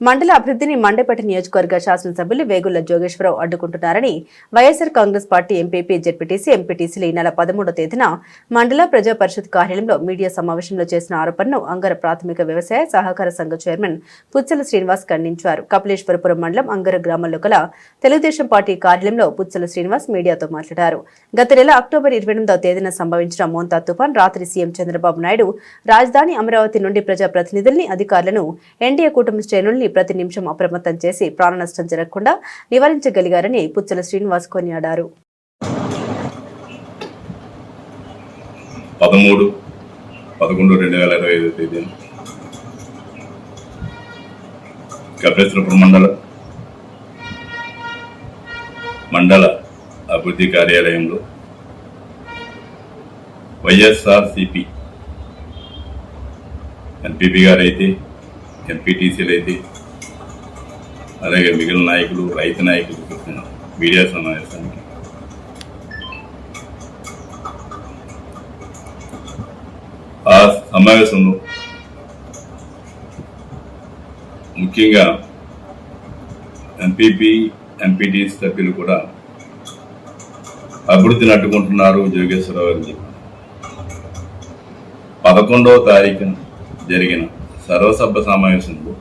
మండల అభివృద్ధిని మండపేట నియోజకవర్గ శాసనసభ్యులు Vegulla Jogeswararao అడ్డుకుంటున్నారని YSR Congress party MPP ZPTC ఎంపీటీసీలు ఈ నెల పదమూడో తేదీన మండల ప్రజా పరిషత్ కార్యాలయంలో మీడియా సమావేశంలో చేసిన ఆరోపణను అంగర ప్రాథమిక వ్యవసాయ సహకార సంఘ చైర్మన్ పుచ్చల శ్రీనివాస్ ఖండించారు. కపిలేశ్వరపురం మండలం అంగర గ్రామంలో గల తెలుగుదేశం పార్టీ కార్యాలయంలో పుచ్చల శ్రీనివాస్ మీడియాతో మాట్లాడారు. గత నెల అక్టోబర్ ఇరవై ఎనిమిదవ తేదీన సంభవించిన మోంతా తుఫాన్ రాత్రి సీఎం చంద్రబాబు నాయుడు రాజధాని అమరావతి నుండి ప్రజాప్రతినిధుల్ని అధికారులను ఎన్డీఏ కుటుంబ శ్రేణుల్ని ప్రతి నిమిషం అప్రమత్తం చేసి ప్రాణ నష్టం జరగకుండా నివారించగలిగారని పుచ్చల శ్రీనివాస్ కొనియాడారు. పదమూడు పదకొండు రెండు వేల ఇరవై ఐదు తేదీన మండల మండల అభివృద్ధి కార్యాలయంలో వైఎస్ఆర్ సిపి ఎన్పిపి గారైతే అయితే ఎంపీటీసీలు అయితే అలాగే మిగిలిన నాయకులు రైతు నాయకులు పెట్టిన మీడియా సమావేశానికి. ఆ సమావేశంలో ముఖ్యంగా ఎంపీపీ ఎంపీటీ సభ్యులు కూడా అభివృద్ధిని అడ్డుకుంటున్నారు జోగేశ్వరరావు అని చెప్పి పదకొండవ తారీఖున జరిగిన సర్వసభ సమావేశంలో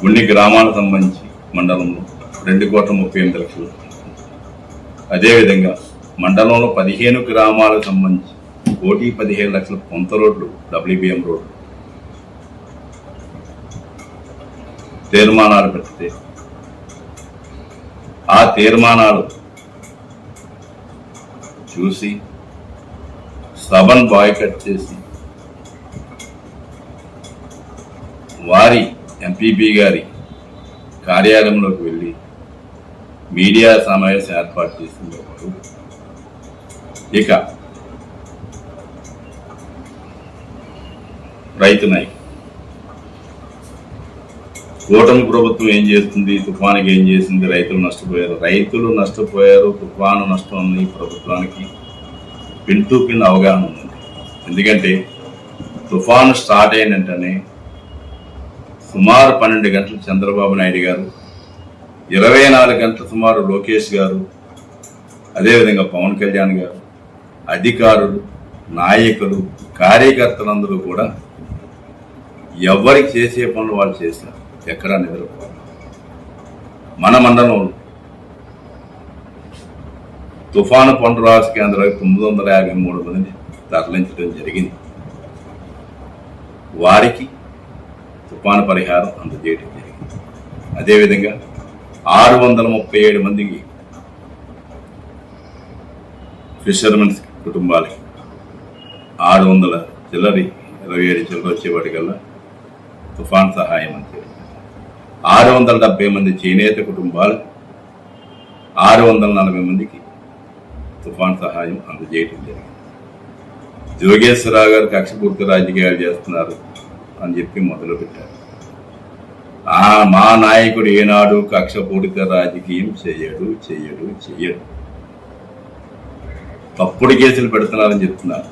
కొన్ని గ్రామాలకు సంబంధించి మండలంలో రెండు కోట్ల ముప్పై ఎనిమిది లక్షలు అదేవిధంగా మండలంలో పదిహేను గ్రామాలకు సంబంధించి కోటి పదిహేను లక్షల పొంత రోడ్లు డబ్ల్యూబిఎం రోడ్లు. తీర్మానాలు పెడితే ఆ తీర్మానాలు చూసి సభను బాయ్కట్ చేసి వారి ఎంపీపీ గారి కార్యాలయంలోకి వెళ్ళి మీడియా సమావేశం ఏర్పాటు చేసింది ఇక రైతు నాయకు. కూటమి ప్రభుత్వం ఏం చేస్తుంది? తుఫానికి ఏం చేసింది? రైతులు నష్టపోయారు. రైతులు నష్టపోయారు. తుఫాను నష్టం ఉంది ప్రభుత్వానికి. పిన్ టు పిన్ అవగాహన ఉంది. ఎందుకంటే తుఫాను స్టార్ట్ అయిన వెంటనే సుమారు పన్నెండు గంటలు చంద్రబాబు నాయుడు గారు ఇరవై నాలుగు గంటల సుమారు లోకేష్ గారు అదేవిధంగా పవన్ కళ్యాణ్ గారు అధికారులు నాయకులు కార్యకర్తలందరూ కూడా ఎవరికి చేసే పనులు వాళ్ళు చేశారు. ఎక్కడా నిద్రపోవాలి మన మండలంలో తుఫాను పునరావాస కేంద్రాలకు తొమ్మిది వందల యాభై మూడు మందిని తరలించడం జరిగింది. వారికి తుఫాను పరిహారం అందజేయడం జరిగింది. అదేవిధంగా ఆరు వందల ముప్పై ఏడు మందికి ఫిషర్మెన్స్ కుటుంబాలకి ఆరు వందల చిల్లరి ఇరవై ఏడు చిల్లర వచ్చేవాటికల్లా తుఫాన్ సహాయం అంతే ఆరు వందల డెబ్బై మంది చేనేత కుటుంబాలు ఆరు వందల నలభై మందికి తుఫాన్ సహాయం అందజేయటం జరిగింది. జోగేశ్వరరావు గారు కక్షపూర్తి రాజకీయాలు చేస్తున్నారు. అని చెప్పి మొదలుపెట్టారు ఆ మా నాయకుడు ఏనాడు కక్షపూరిత రాజకీయం చేయడు చేయడు చేయడు. తప్పుడు కేసులు పెడుతున్నారని చెప్తున్నారు.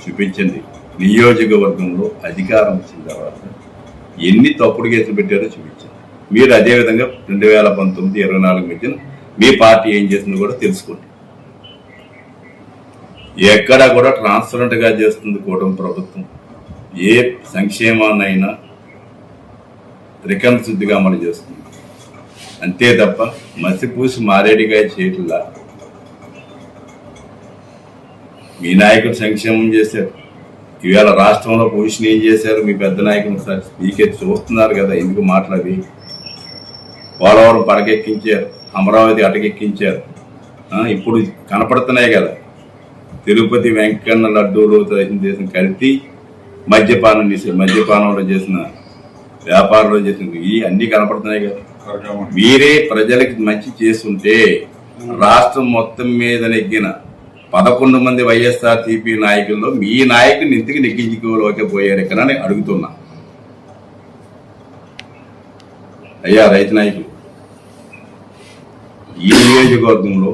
చూపించండి. నియోజకవర్గంలో అధికారం వచ్చిన తర్వాత ఎన్ని తప్పుడు కేసులు పెట్టారో చూపించండి. మీరు అదేవిధంగా రెండు వేల పంతొమ్మిది ఇరవై నాలుగు మధ్యన మీ పార్టీ ఏం చేసిందో కూడా తెలుసుకోండి. ఎక్కడ కూడా ట్రాన్స్పరెంట్గా చేస్తుంది కూటమి ప్రభుత్వం. ఏ సంక్షేమాన్నైనా త్రికం శుద్ధిగా అమలు చేస్తుంది. అంతే తప్ప మసిపూసి మారేడికాయ చేయట్లా మీ నాయకుడు సంక్షేమం చేశారు. ఈవేళ రాష్ట్రంలో పొజిషన్ ఏం చేశారు? మీ పెద్ద నాయకులు సార్ మీకే చూస్తున్నారు కదా ఎందుకు మాట్లాడి పోలవరం పడకెక్కించారు అమరావతి అటకెక్కించారు. ఇప్పుడు కనపడుతున్నాయి కదా. తిరుపతి వెంకన్న లడ్డూలు దేశం కలిపి మద్యపానం చేశారు మద్యపానంలో చేసిన వ్యాపారంలో చేసిన ఈ అన్ని కనపడుతున్నాయి కదా. మీరే ప్రజలకి మంచి చేస్తుంటే రాష్ట్రం మొత్తం మీద నెగ్గిన పదకొండు మంది వైఎస్ఆర్ సిపి నాయకుల్లో మీ నాయకుని ఇంటికి నెగ్గించుకోలేకపోయారు ఇక్కడ అని అడుగుతున్నా. అయ్యా రైతు నాయకులు ఈ నియోజకవర్గంలో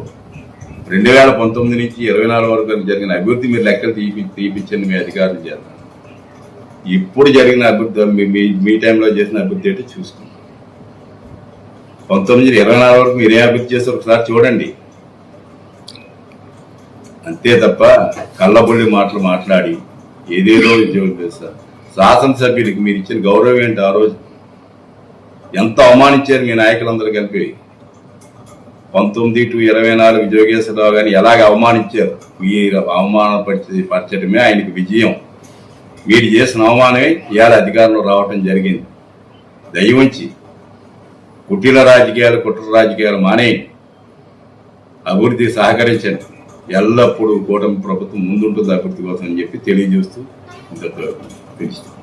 రెండు వేల పంతొమ్మిది నుంచి ఇరవై నాలుగు వరకు జరిగిన అభివృద్ధి మీరు లెక్కలు తీపి తీపిచ్చండి మీ అధికారులు చేద్దాం ఇప్పుడు జరిగిన అభివృద్ధి మీ- మీ టైంలో చేసిన అభివృద్ధి అంటే చూసుకుంటాం పంతొమ్మిది నుంచి ఇరవై నాలుగు వరకు మీరు ఏ అభివృద్ధి చేస్తారు ఒకసారి చూడండి. అంతే తప్ప కళ్ళబొల్లి మాటలు మాట్లాడి ఏదేదో ఉద్యోగం చేస్తారు శాసనసభ్యులకి మీరు ఇచ్చిన గౌరవం ఏంటి ఆ రోజు? ఎంత అవమానించారు మీ నాయకులందరూ కలిపి? పంతొమ్మిది టు ఇరవై నాలుగు జోగేశ్వరరావు గారిని ఎలాగ అవమానించారు? మీరు అవమానపరిచి పరచడమే ఆయనకి విజయం. మీరు చేసిన అవమానమే ఇవాళ అధికారంలో రావటం జరిగింది. దయవుంచి కుటీల రాజకీయాలు కుట్ర రాజకీయాలు మానే అభివృద్ధి సహకరించండి. ఎల్లప్పుడూ కూటమి ప్రభుత్వం ముందుంటుంది అభివృద్ధి కోసం అని చెప్పి తెలియజేస్తూ ఇంత తెలుస్తుంది